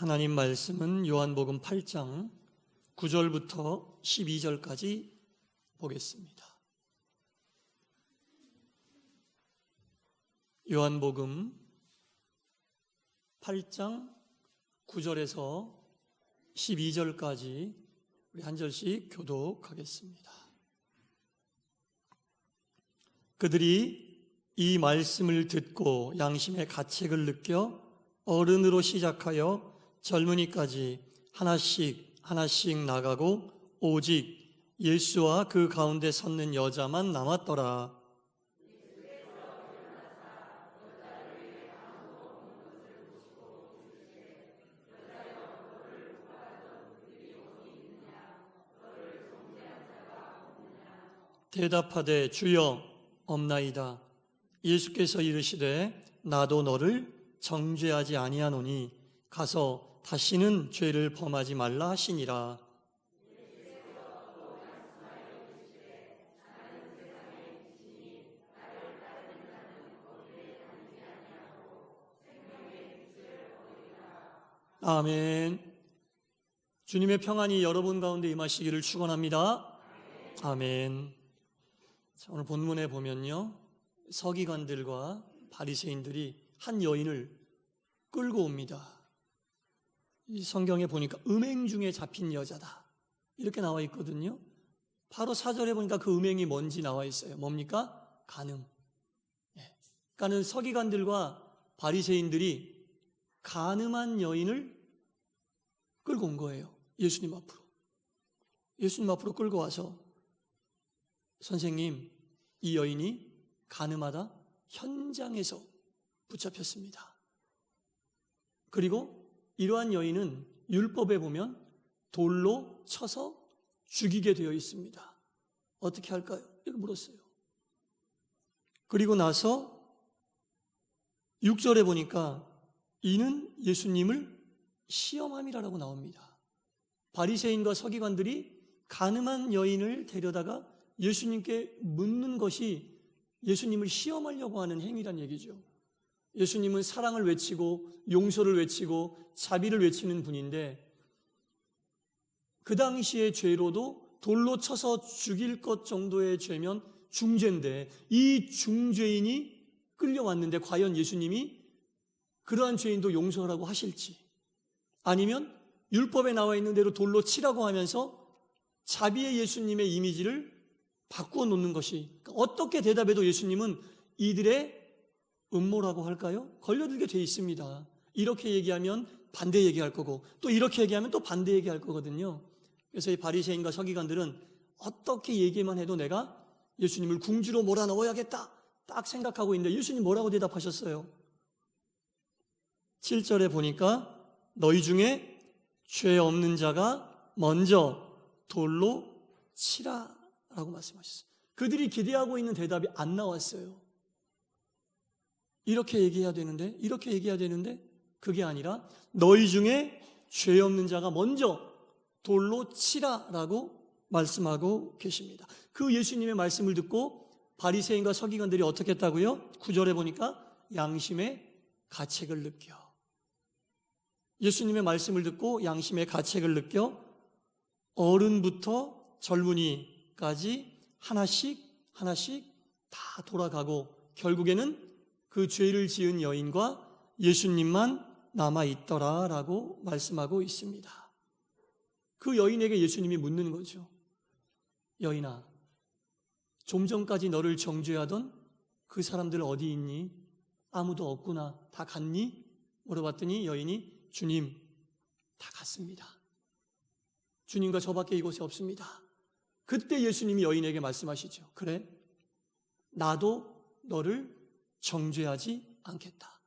하나님 말씀은 요한복음 8장 9절부터 12절까지 보겠습니다. 요한복음 8장 9절에서 12절까지 우리 한 절씩 교독하겠습니다. 그들이 이 말씀을 듣고 양심의 가책을 느껴 어른으로 시작하여 젊은이까지 하나씩 하나씩 나가고 오직 예수와 그 가운데 섰는 여자만 남았더라. 대답하되 주여 없나이다. 예수께서 이르시되 나도 너를 정죄하지 아니하노니 가서 다시는 죄를 범하지 말라 하시니라. 아멘. 주님의 평안이 여러분 가운데 임하시기를 축원합니다. 아멘. 자, 오늘 본문에 보면요. 서기관들과 바리새인들이 한 여인을 끌고 옵니다. 이 성경에 보니까 음행 중에 잡힌 여자다. 이렇게 나와 있거든요. 바로 사절에 보니까 그 음행이 뭔지 나와 있어요. 뭡니까? 간음. 예. 그러니까는 서기관들과 바리새인들이 간음한 여인을 끌고 온 거예요. 예수님 앞으로. 예수님 앞으로 끌고 와서 선생님, 이 여인이 간음하다 현장에서 붙잡혔습니다. 그리고 이러한 여인은 율법에 보면 돌로 쳐서 죽이게 되어 있습니다. 어떻게 할까요? 이렇게 물었어요. 그리고 나서 6절에 보니까 이는 예수님을 시험함이라고 나옵니다. 바리새인과 서기관들이 가늠한 여인을 데려다가 예수님께 묻는 것이 예수님을 시험하려고 하는 행위란 얘기죠. 예수님은 사랑을 외치고 용서를 외치고 자비를 외치는 분인데 그 당시의 죄로도 돌로 쳐서 죽일 것 정도의 죄면 중죄인데 이 중죄인이 끌려왔는데 과연 예수님이 그러한 죄인도 용서하라고 하실지 아니면 율법에 나와 있는 대로 돌로 치라고 하면서 자비의 예수님의 이미지를 바꾸어 놓는 것이 어떻게 대답해도 예수님은 이들의 음모라고 할까요? 걸려들게 돼 있습니다. 이렇게 얘기하면 반대 얘기할 거고 또 이렇게 얘기하면 또 반대 얘기할 거거든요. 그래서 이 바리새인과 서기관들은 어떻게 얘기만 해도 내가 예수님을 궁지로 몰아넣어야겠다 딱 생각하고 있는데 예수님 뭐라고 대답하셨어요? 7절에 보니까 너희 중에 죄 없는 자가 먼저 돌로 치라라고 말씀하셨어요. 그들이 기대하고 있는 대답이 안 나왔어요. 이렇게 얘기해야 되는데, 이렇게 얘기해야 되는데, 그게 아니라 너희 중에 죄 없는 자가 먼저 돌로 치라라고 말씀하고 계십니다. 그 예수님의 말씀을 듣고 바리새인과 서기관들이 어떻게 했다고요? 구절에 보니까 양심의 가책을 느껴. 예수님의 말씀을 듣고 양심의 가책을 느껴 어른부터 젊은이까지 하나씩 하나씩 다 돌아가고 결국에는 그 죄를 지은 여인과 예수님만 남아 있더라라고 말씀하고 있습니다. 그 여인에게 예수님이 묻는 거죠. 여인아, 좀 전까지 너를 정죄하던 그 사람들 어디 있니? 아무도 없구나. 다 갔니? 물어봤더니 여인이 주님, 다 갔습니다. 주님과 저밖에 이곳에 없습니다. 그때 예수님이 여인에게 말씀하시죠. 그래? 나도 너를 정죄하지 않겠다.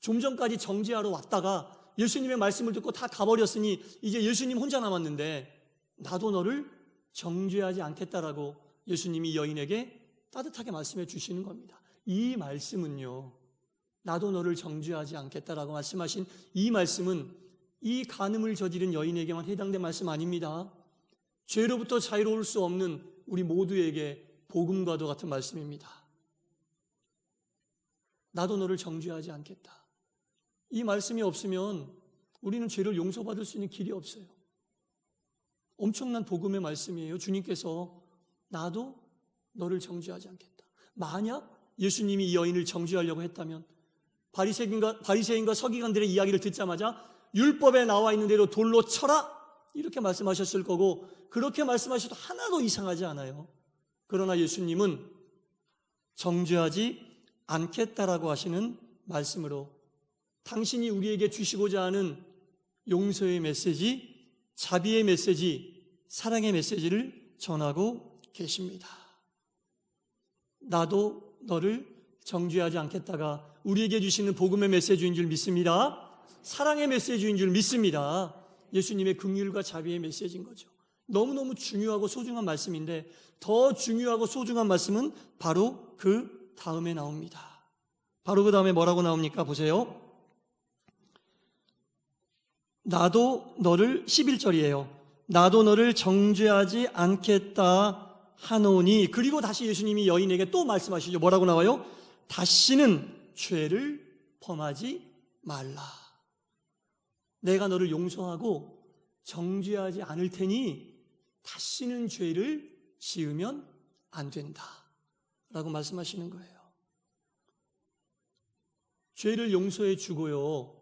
좀 전까지 정죄하러 왔다가 예수님의 말씀을 듣고 다 가버렸으니 이제 예수님 혼자 남았는데 나도 너를 정죄하지 않겠다라고 예수님이 여인에게 따뜻하게 말씀해 주시는 겁니다. 이 말씀은요, 나도 너를 정죄하지 않겠다라고 말씀하신 이 말씀은 이 간음을 저지른 여인에게만 해당된 말씀 아닙니다. 죄로부터 자유로울 수 없는 우리 모두에게 복음과도 같은 말씀입니다. 나도 너를 정죄하지 않겠다. 이 말씀이 없으면 우리는 죄를 용서받을 수 있는 길이 없어요. 엄청난 복음의 말씀이에요. 주님께서 나도 너를 정죄하지 않겠다. 만약 예수님이 이 여인을 정죄하려고 했다면 바리새인과 바리새인과 서기관들의 이야기를 듣자마자 율법에 나와 있는 대로 돌로 쳐라 이렇게 말씀하셨을 거고 그렇게 말씀하셔도 하나도 이상하지 않아요. 그러나 예수님은 정죄하지 않겠다라고 하시는 말씀으로 당신이 우리에게 주시고자 하는 용서의 메시지, 자비의 메시지, 사랑의 메시지를 전하고 계십니다. 나도 너를 정죄하지 않겠다가 우리에게 주시는 복음의 메시지인 줄 믿습니다. 사랑의 메시지인 줄 믿습니다. 예수님의 긍휼과 자비의 메시지인 거죠. 너무너무 중요하고 소중한 말씀인데 더 중요하고 소중한 말씀은 바로 그 다음에 나옵니다. 바로 그 다음에 뭐라고 나옵니까? 보세요. 나도 너를 11절이에요. 나도 너를 정죄하지 않겠다 하노니 그리고 다시 예수님이 여인에게 또 말씀하시죠. 뭐라고 나와요? 다시는 죄를 범하지 말라. 내가 너를 용서하고 정죄하지 않을 테니 다시는 죄를 지으면 안 된다. 라고 말씀하시는 거예요. 죄를 용서해 주고요.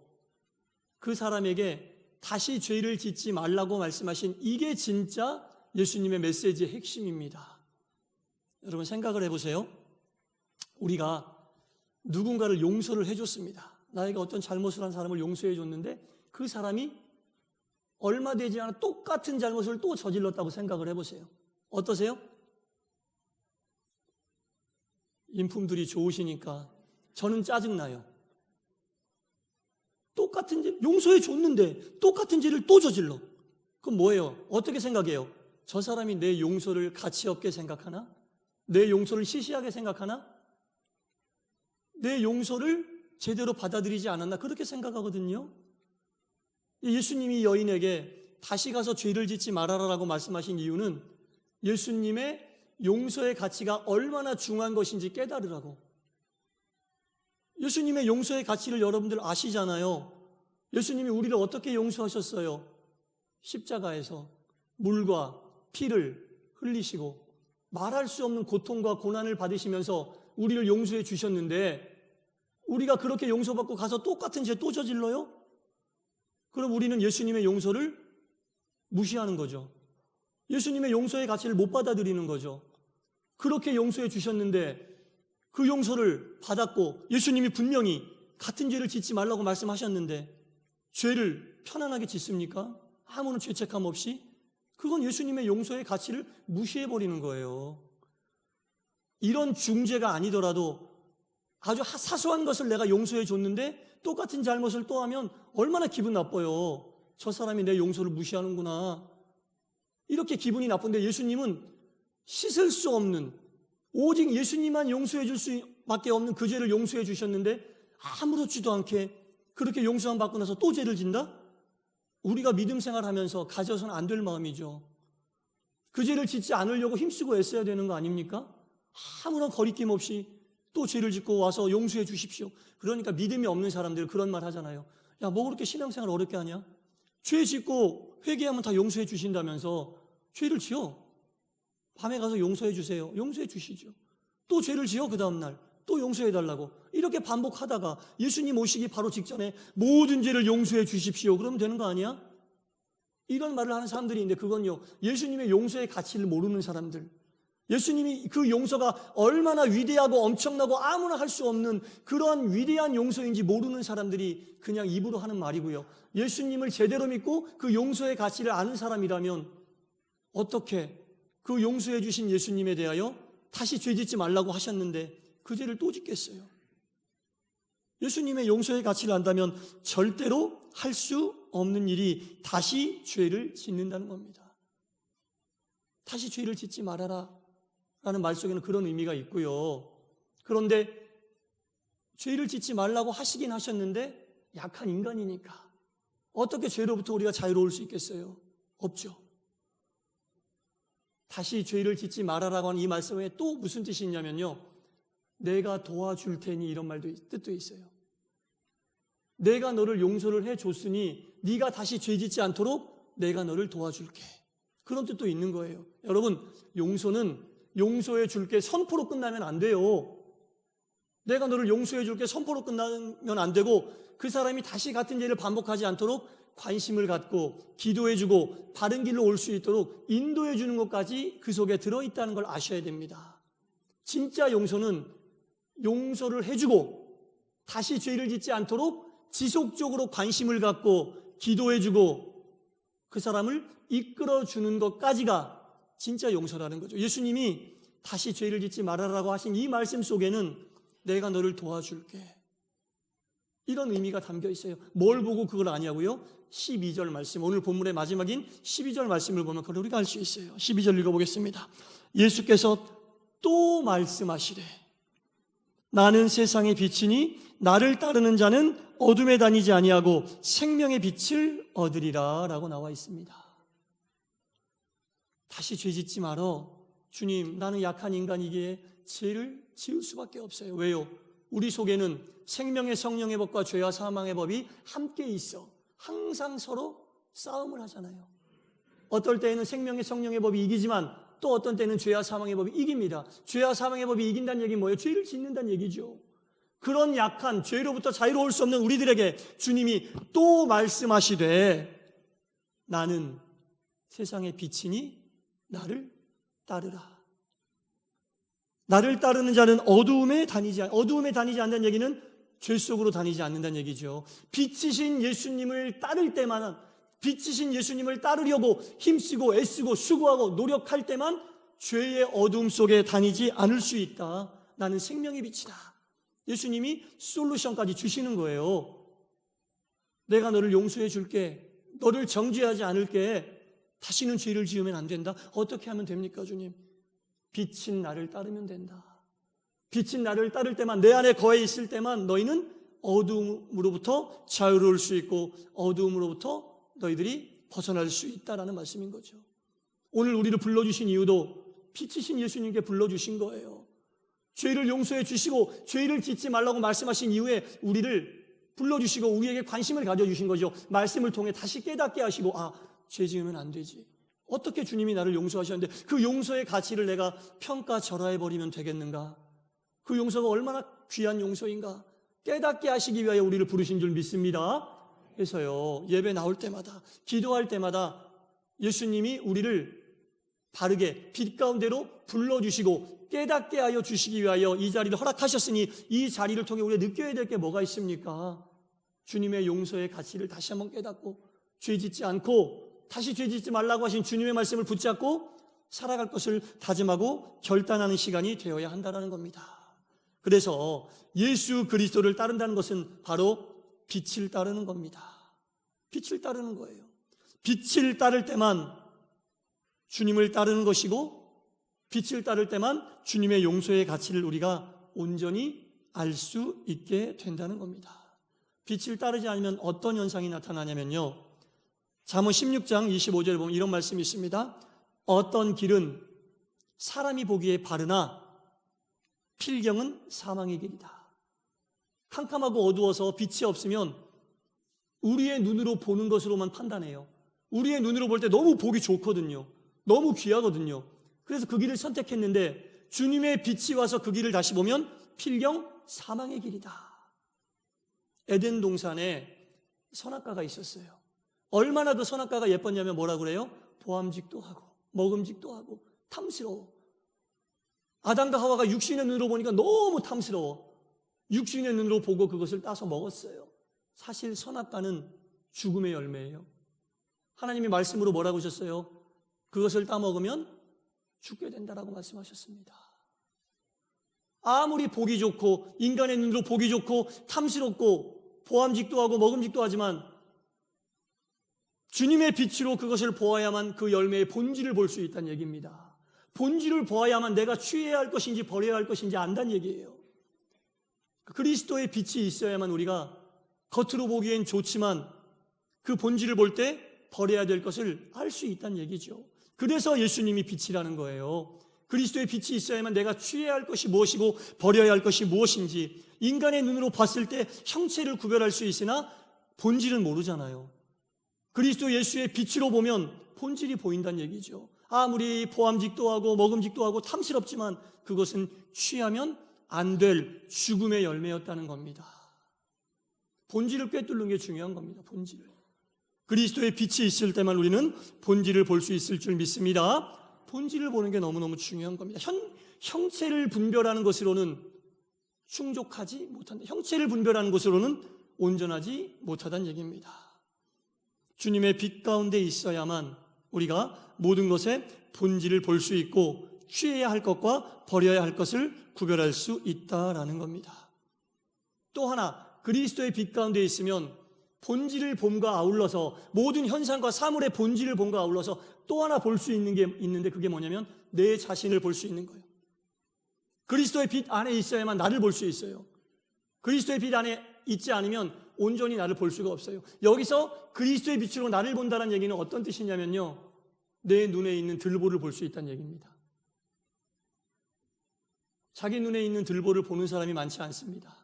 그 사람에게 다시 죄를 짓지 말라고 말씀하신 이게 진짜 예수님의 메시지의 핵심입니다. 여러분 생각을 해보세요. 우리가 누군가를 용서를 해줬습니다. 나에게 어떤 잘못을 한 사람을 용서해 줬는데 그 사람이 얼마 되지 않아 똑같은 잘못을 또 저질렀다고 생각을 해보세요. 어떠세요? 인품들이 좋으시니까 저는 짜증나요. 똑같은 죄, 용서해 줬는데 똑같은 죄를 또 저질러. 그럼 뭐예요? 어떻게 생각해요? 저 사람이 내 용서를 가치 없게 생각하나? 내 용서를 시시하게 생각하나? 내 용서를 제대로 받아들이지 않았나? 그렇게 생각하거든요. 예수님이 여인에게 다시 가서 죄를 짓지 말아라라고 말씀하신 이유는 예수님의 용서의 가치가 얼마나 중요한 것인지 깨달으라고. 예수님의 용서의 가치를 여러분들 아시잖아요. 예수님이 우리를 어떻게 용서하셨어요? 십자가에서 물과 피를 흘리시고 말할 수 없는 고통과 고난을 받으시면서 우리를 용서해 주셨는데 우리가 그렇게 용서받고 가서 똑같은 죄 또 저질러요? 그럼 우리는 예수님의 용서를 무시하는 거죠. 예수님의 용서의 가치를 못 받아들이는 거죠. 그렇게 용서해 주셨는데 그 용서를 받았고 예수님이 분명히 같은 죄를 짓지 말라고 말씀하셨는데 죄를 편안하게 짓습니까? 아무런 죄책감 없이? 그건 예수님의 용서의 가치를 무시해 버리는 거예요. 이런 중죄가 아니더라도 아주 사소한 것을 내가 용서해 줬는데 똑같은 잘못을 또 하면 얼마나 기분 나빠요. 저 사람이 내 용서를 무시하는구나. 이렇게 기분이 나쁜데 예수님은 씻을 수 없는 오직 예수님만 용서해 줄 수밖에 없는 그 죄를 용서해 주셨는데 아무렇지도 않게 그렇게 용서함 받고 나서 또 죄를 진다? 우리가 믿음 생활하면서 가져서는 안 될 마음이죠. 그 죄를 짓지 않으려고 힘쓰고 애써야 되는 거 아닙니까? 아무런 거리낌 없이 또 죄를 짓고 와서 용서해 주십시오. 그러니까 믿음이 없는 사람들 그런 말 하잖아요. 야, 뭐 그렇게 신앙생활 어렵게 하냐? 죄 짓고 회개하면 다 용서해 주신다면서 죄를 지어. 밤에 가서 용서해 주세요. 용서해 주시죠. 또 죄를 지어 그 다음날 또 용서해 달라고 이렇게 반복하다가 예수님 오시기 바로 직전에 모든 죄를 용서해 주십시오. 그러면 되는 거 아니야? 이런 말을 하는 사람들이 있는데 그건요 예수님의 용서의 가치를 모르는 사람들 예수님이 그 용서가 얼마나 위대하고 엄청나고 아무나 할 수 없는 그런 위대한 용서인지 모르는 사람들이 그냥 입으로 하는 말이고요. 예수님을 제대로 믿고 그 용서의 가치를 아는 사람이라면 어떻게 그 용서해 주신 예수님에 대하여 다시 죄 짓지 말라고 하셨는데 그 죄를 또 짓겠어요. 예수님의 용서의 가치를 안다면 절대로 할 수 없는 일이 다시 죄를 짓는다는 겁니다. 다시 죄를 짓지 말아라. 라는 말 속에는 그런 의미가 있고요. 그런데 죄를 짓지 말라고 하시긴 하셨는데 약한 인간이니까 어떻게 죄로부터 우리가 자유로울 수 있겠어요? 없죠. 다시 죄를 짓지 말아라고 하는 이 말씀에 또 무슨 뜻이 있냐면요. 내가 도와줄 테니 이런 말도 뜻도 있어요. 내가 너를 용서를 해 줬으니 네가 다시 죄 짓지 않도록 내가 너를 도와줄게. 그런 뜻도 있는 거예요. 여러분, 용서는 용서해 줄게 선포로 끝나면 안 돼요. 내가 너를 용서해 줄게 선포로 끝나면 안 되고 그 사람이 다시 같은 죄를 반복하지 않도록 관심을 갖고 기도해 주고 바른 길로 올 수 있도록 인도해 주는 것까지 그 속에 들어 있다는 걸 아셔야 됩니다. 진짜 용서는 용서를 해 주고 다시 죄를 짓지 않도록 지속적으로 관심을 갖고 기도해 주고 그 사람을 이끌어 주는 것까지가 진짜 용서라는 거죠. 예수님이 다시 죄를 짓지 말아라고 하신 이 말씀 속에는 내가 너를 도와줄게. 이런 의미가 담겨 있어요. 뭘 보고 그걸 아냐고요? 12절 말씀. 오늘 본문의 마지막인 12절 말씀을 보면 그걸 우리가 알 수 있어요. 12절 읽어보겠습니다. 예수께서 또 말씀하시되 나는 세상의 빛이니 나를 따르는 자는 어둠에 다니지 아니하고 생명의 빛을 얻으리라 라고 나와 있습니다. 다시 죄 짓지 말어. 주님, 나는 약한 인간이기에 죄를 지을 수밖에 없어요. 왜요? 우리 속에는 생명의 성령의 법과 죄와 사망의 법이 함께 있어. 항상 서로 싸움을 하잖아요. 어떨 때에는 생명의 성령의 법이 이기지만 또 어떤 때는 죄와 사망의 법이 이깁니다. 죄와 사망의 법이 이긴다는 얘기는 뭐예요? 죄를 짓는다는 얘기죠. 그런 약한 죄로부터 자유로울 수 없는 우리들에게 주님이 또 말씀하시되 나는 세상의 빛이니 나를 따르라. 나를 따르는 자는 어두움에 다니지 않, 어두움에 다니지 않는다는 얘기는 죄 속으로 다니지 않는다는 얘기죠. 빛이신 예수님을 따를 때만 빛이신 예수님을 따르려고 힘쓰고 애쓰고 수고하고 노력할 때만 죄의 어둠 속에 다니지 않을 수 있다. 나는 생명의 빛이다. 예수님이 솔루션까지 주시는 거예요. 내가 너를 용서해 줄게. 너를 정죄하지 않을게. 다시는 죄를 지으면 안 된다. 어떻게 하면 됩니까, 주님? 빛인 나를 따르면 된다. 빛인 나를 따를 때만, 내 안에 거해 있을 때만 너희는 어두움으로부터 자유로울 수 있고 어두움으로부터 너희들이 벗어날 수 있다라는 말씀인 거죠. 오늘 우리를 불러주신 이유도 빛이신 예수님께 불러주신 거예요. 죄를 용서해 주시고 죄를 짓지 말라고 말씀하신 이후에 우리를 불러주시고 우리에게 관심을 가져주신 거죠. 말씀을 통해 다시 깨닫게 하시고 아, 죄 지으면 안 되지. 어떻게 주님이 나를 용서하셨는데 그 용서의 가치를 내가 평가절하해 버리면 되겠는가? 그 용서가 얼마나 귀한 용서인가? 깨닫게 하시기 위하여 우리를 부르신 줄 믿습니다. 그래서요, 예배 나올 때마다, 기도할 때마다 예수님이 우리를 바르게 빛 가운데로 불러주시고 깨닫게 하여 주시기 위하여 이 자리를 허락하셨으니 이 자리를 통해 우리가 느껴야 될 게 뭐가 있습니까? 주님의 용서의 가치를 다시 한번 깨닫고 죄 짓지 않고 다시 죄 짓지 말라고 하신 주님의 말씀을 붙잡고 살아갈 것을 다짐하고 결단하는 시간이 되어야 한다는 겁니다. 그래서 예수 그리스도를 따른다는 것은 바로 빛을 따르는 겁니다. 빛을 따르는 거예요. 빛을 따를 때만 주님을 따르는 것이고 빛을 따를 때만 주님의 용서의 가치를 우리가 온전히 알 수 있게 된다는 겁니다. 빛을 따르지 않으면 어떤 현상이 나타나냐면요. 잠언 16장 25절에 보면 이런 말씀이 있습니다. 어떤 길은 사람이 보기에 바르나 필경은 사망의 길이다. 캄캄하고 어두워서 빛이 없으면 우리의 눈으로 보는 것으로만 판단해요. 우리의 눈으로 볼 때 너무 보기 좋거든요. 너무 귀하거든요. 그래서 그 길을 선택했는데 주님의 빛이 와서 그 길을 다시 보면 필경 사망의 길이다. 에덴 동산에 선악과가 있었어요. 얼마나 그 선악과가 예뻤냐면 뭐라 그래요? 보암직도 하고 먹음직도 하고 탐스러워. 아담과 하와가 육신의 눈으로 보니까 너무 탐스러워. 육신의 눈으로 보고 그것을 따서 먹었어요. 사실 선악과는 죽음의 열매예요. 하나님이 말씀으로 뭐라고 하셨어요? 그것을 따먹으면 죽게 된다라고 말씀하셨습니다. 아무리 보기 좋고 인간의 눈으로 보기 좋고 탐스럽고 보암직도 하고 먹음직도 하지만 주님의 빛으로 그것을 보아야만 그 열매의 본질을 볼 수 있다는 얘기입니다. 본질을 보아야만 내가 취해야 할 것인지 버려야 할 것인지 안다는 얘기예요. 그리스도의 빛이 있어야만 우리가 겉으로 보기엔 좋지만 그 본질을 볼 때 버려야 될 것을 알 수 있다는 얘기죠. 그래서 예수님이 빛이라는 거예요. 그리스도의 빛이 있어야만 내가 취해야 할 것이 무엇이고 버려야 할 것이 무엇인지 인간의 눈으로 봤을 때 형체를 구별할 수 있으나 본질은 모르잖아요. 그리스도 예수의 빛으로 보면 본질이 보인다는 얘기죠. 아무리 포함직도 하고 먹음직도 하고 탐스럽지만 그것은 취하면 안 될 죽음의 열매였다는 겁니다. 본질을 꿰뚫는 게 중요한 겁니다. 본질을. 그리스도의 빛이 있을 때만 우리는 본질을 볼 수 있을 줄 믿습니다. 본질을 보는 게 너무너무 중요한 겁니다. 현, 형체를 분별하는 것으로는 충족하지 못한다. 형체를 분별하는 것으로는 온전하지 못하다는 얘기입니다. 주님의 빛 가운데 있어야만 우리가 모든 것의 본질을 볼 수 있고 취해야 할 것과 버려야 할 것을 구별할 수 있다라는 겁니다. 또 하나 그리스도의 빛 가운데 있으면 본질을 봄과 아울러서 모든 현상과 사물의 본질을 봄과 아울러서 또 하나 볼 수 있는 게 있는데 그게 뭐냐면 내 자신을 볼 수 있는 거예요. 그리스도의 빛 안에 있어야만 나를 볼 수 있어요. 그리스도의 빛 안에 있지 않으면 온전히 나를 볼 수가 없어요. 여기서 그리스도의 빛으로 나를 본다는 얘기는 어떤 뜻이냐면요. 내 눈에 있는 들보를 볼 수 있다는 얘기입니다. 자기 눈에 있는 들보를 보는 사람이 많지 않습니다.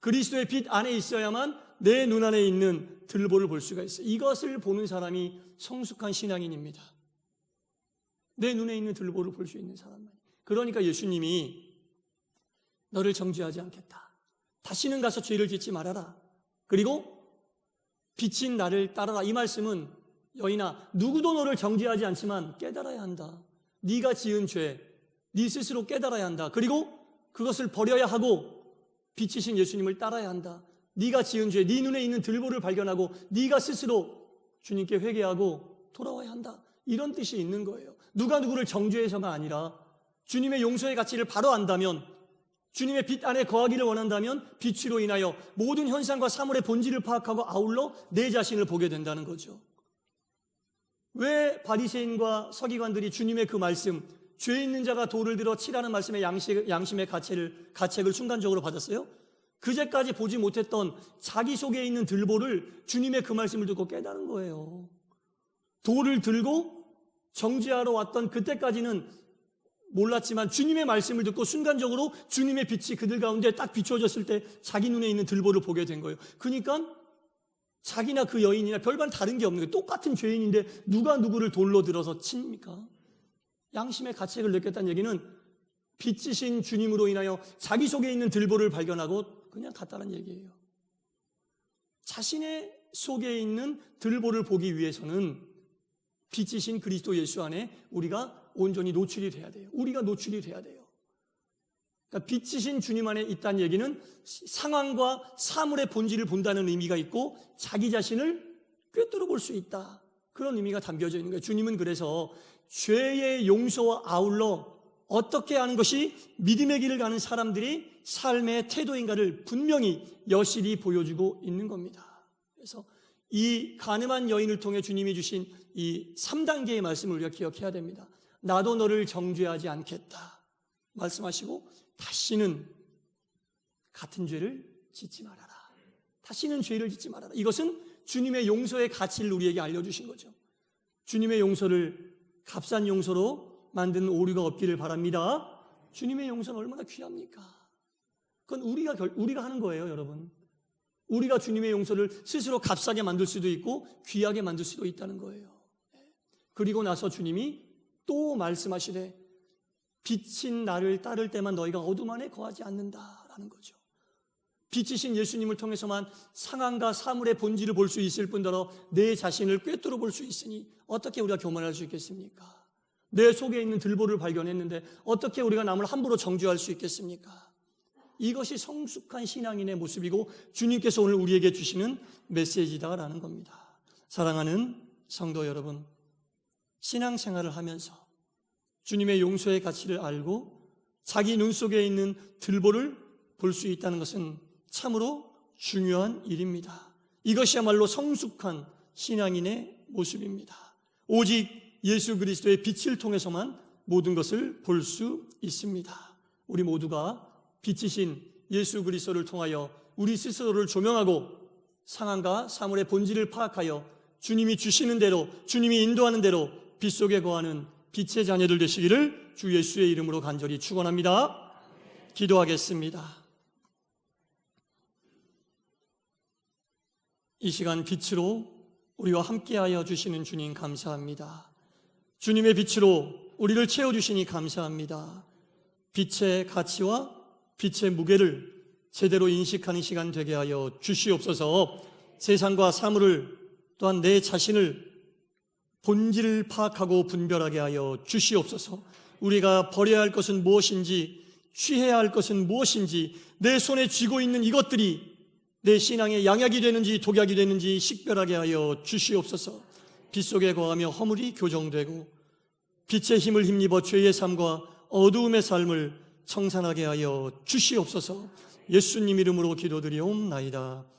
그리스도의 빛 안에 있어야만 내 눈 안에 있는 들보를 볼 수가 있어요. 이것을 보는 사람이 성숙한 신앙인입니다. 내 눈에 있는 들보를 볼 수 있는 사람만. 그러니까 예수님이 너를 정죄하지 않겠다. 다시는 가서 죄를 짓지 말아라. 그리고 빛인 나를 따라라. 이 말씀은 여인아 누구도 너를 정죄하지 않지만 깨달아야 한다. 네가 지은 죄, 네 스스로 깨달아야 한다. 그리고 그것을 버려야 하고 빛이신 예수님을 따라야 한다. 네가 지은 죄, 네 눈에 있는 들보를 발견하고 네가 스스로 주님께 회개하고 돌아와야 한다. 이런 뜻이 있는 거예요. 누가 누구를 정죄해서가 아니라 주님의 용서의 가치를 바로 안다면 주님의 빛 안에 거하기를 원한다면 빛으로 인하여 모든 현상과 사물의 본질을 파악하고 아울러 내 자신을 보게 된다는 거죠. 왜 바리새인과 서기관들이 주님의 그 말씀 죄 있는 자가 돌을 들어 치라는 말씀의 양식, 양심의 가책을, 가책을 순간적으로 받았어요? 그제까지 보지 못했던 자기 속에 있는 들보를 주님의 그 말씀을 듣고 깨달은 거예요. 돌을 들고 정지하러 왔던 그때까지는 몰랐지만 주님의 말씀을 듣고 순간적으로 주님의 빛이 그들 가운데 딱 비춰졌을 때 자기 눈에 있는 들보를 보게 된 거예요. 그러니까 자기나 그 여인이나 별반 다른 게 없는 거예요. 똑같은 죄인인데 누가 누구를 돌로 들어서 칩니까? 양심의 가책을 느꼈다는 얘기는 빛이신 주님으로 인하여 자기 속에 있는 들보를 발견하고 그냥 갔다는 얘기예요. 자신의 속에 있는 들보를 보기 위해서는 빛이신 그리스도 예수 안에 우리가 온전히 노출이 돼야 돼요. 우리가 노출이 돼야 돼요. 그러니까 빛이신 주님 안에 있다는 얘기는 상황과 사물의 본질을 본다는 의미가 있고 자기 자신을 꿰뚫어 볼 수 있다. 그런 의미가 담겨져 있는 거예요. 주님은 그래서 죄의 용서와 아울러 어떻게 하는 것이 믿음의 길을 가는 사람들이 삶의 태도인가를 분명히 여실히 보여주고 있는 겁니다. 그래서 이 가늠한 여인을 통해 주님이 주신 이 3단계의 말씀을 우리가 기억해야 됩니다. 나도 너를 정죄하지 않겠다. 말씀하시고 다시는 같은 죄를 짓지 말아라. 다시는 죄를 짓지 말아라. 이것은 주님의 용서의 가치를 우리에게 알려주신 거죠. 주님의 용서를 값싼 용서로 만든 오류가 없기를 바랍니다. 주님의 용서는 얼마나 귀합니까? 그건 우리가, 결, 우리가 하는 거예요, 여러분. 우리가 주님의 용서를 스스로 값싸게 만들 수도 있고 귀하게 만들 수도 있다는 거예요. 그리고 나서 주님이 또 말씀하시되 빛인 나를 따를 때만 너희가 어둠 안에 거하지 않는다라는 거죠. 빛이신 예수님을 통해서만 상황과 사물의 본질을 볼 수 있을 뿐더러 내 자신을 꿰뚫어 볼 수 있으니 어떻게 우리가 교만할 수 있겠습니까? 내 속에 있는 들보를 발견했는데 어떻게 우리가 남을 함부로 정죄할 수 있겠습니까? 이것이 성숙한 신앙인의 모습이고 주님께서 오늘 우리에게 주시는 메시지다라는 겁니다. 사랑하는 성도 여러분, 신앙생활을 하면서 주님의 용서의 가치를 알고 자기 눈 속에 있는 들보를 볼 수 있다는 것은 참으로 중요한 일입니다. 이것이야말로 성숙한 신앙인의 모습입니다. 오직 예수 그리스도의 빛을 통해서만 모든 것을 볼 수 있습니다. 우리 모두가 빛이신 예수 그리스도를 통하여 우리 스스로를 조명하고 상황과 사물의 본질을 파악하여 주님이 주시는 대로 주님이 인도하는 대로 빛 속에 거하는 빛의 자녀들 되시기를 주 예수의 이름으로 간절히 축원합니다. 기도하겠습니다. 이 시간 빛으로 우리와 함께하여 주시는 주님 감사합니다. 주님의 빛으로 우리를 채워주시니 감사합니다. 빛의 가치와 빛의 무게를 제대로 인식하는 시간 되게 하여 주시옵소서 세상과 사물을 또한 내 자신을 본질을 파악하고 분별하게 하여 주시옵소서. 우리가 버려야 할 것은 무엇인지 취해야 할 것은 무엇인지 내 손에 쥐고 있는 이것들이 내 신앙의 양약이 되는지 독약이 되는지 식별하게 하여 주시옵소서. 빛 속에 거하며 허물이 교정되고 빛의 힘을 힘입어 죄의 삶과 어두움의 삶을 청산하게 하여 주시옵소서. 예수님 이름으로 기도드리옵나이다.